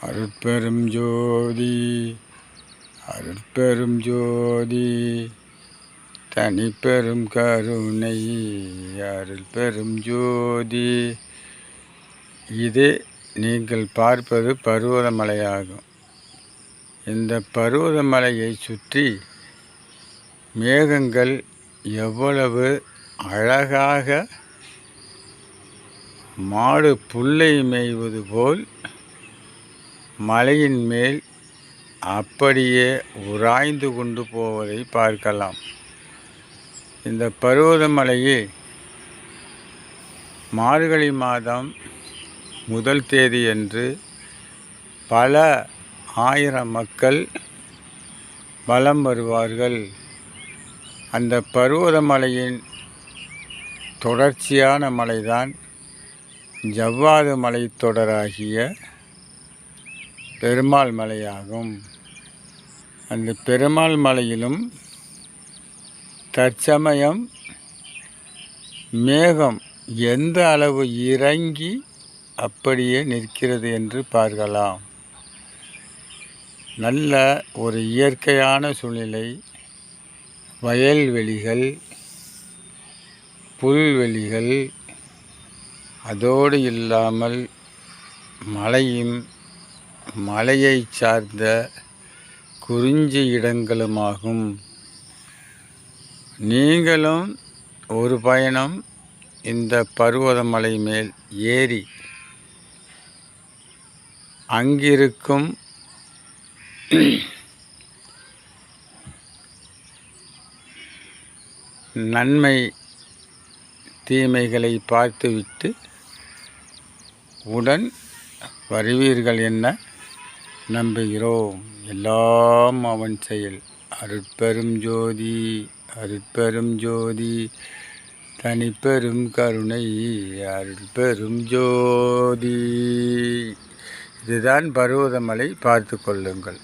அருட்பெரும் ஜோதி அருட்பெரும் ஜோதி தனிப்பெரும் கருணை அருள் பெரும் ஜோதி. இது நீங்கள் பார்ப்பது பருவதமலையாகும். இந்த பருவதமலையை சுற்றி மேகங்கள் எவ்வளவு அழகாக மாடு புல்லை மேய்வது போல் மலையின் மேல் அப்படியே உராய்ந்து கொண்டு போவதை பார்க்கலாம். இந்த பருவதமலையில் மார்கழி மாதம் முதல் தேதி என்று பல ஆயிரம் மக்கள் வலம் வருவார்கள். அந்த பருவதமலையின் தொடர்ச்சியான மலைதான் ஜவ்வாது மலைத்தொடராகிய பெருமாள் மலையாகும். அந்த பெருமாள் மலையிலும் தற்சமயம் மேகம் எந்த அளவு இறங்கி அப்படியே நிற்கிறது என்று பார்க்கலாம். நல்ல ஒரு இயற்கையான சூழ்நிலை. வயல்வெளிகள் புல்வெளிகள் அதோடு இல்லாமல் மழையும் மலையை சார்ந்த குறிஞ்சி இடங்களுமாகும். நீங்களும் ஒரு பயணம் இந்த பருவதமலை மேல் ஏறி அங்கிருக்கும் நன்மை தீமைகளை பார்த்துவிட்டு உடன் வருவீர்கள் என்ன? நம்புகிறோம். எல்லாம் அவன் செயல். அருட்பெரும் ஜோதி அருட்பெரும் ஜோதி தனிப்பெரும் கருணை அருட்பெரும் ஜோதி. இதுதான் பருவதமலை பார்த்து கொள்ளுங்கள்.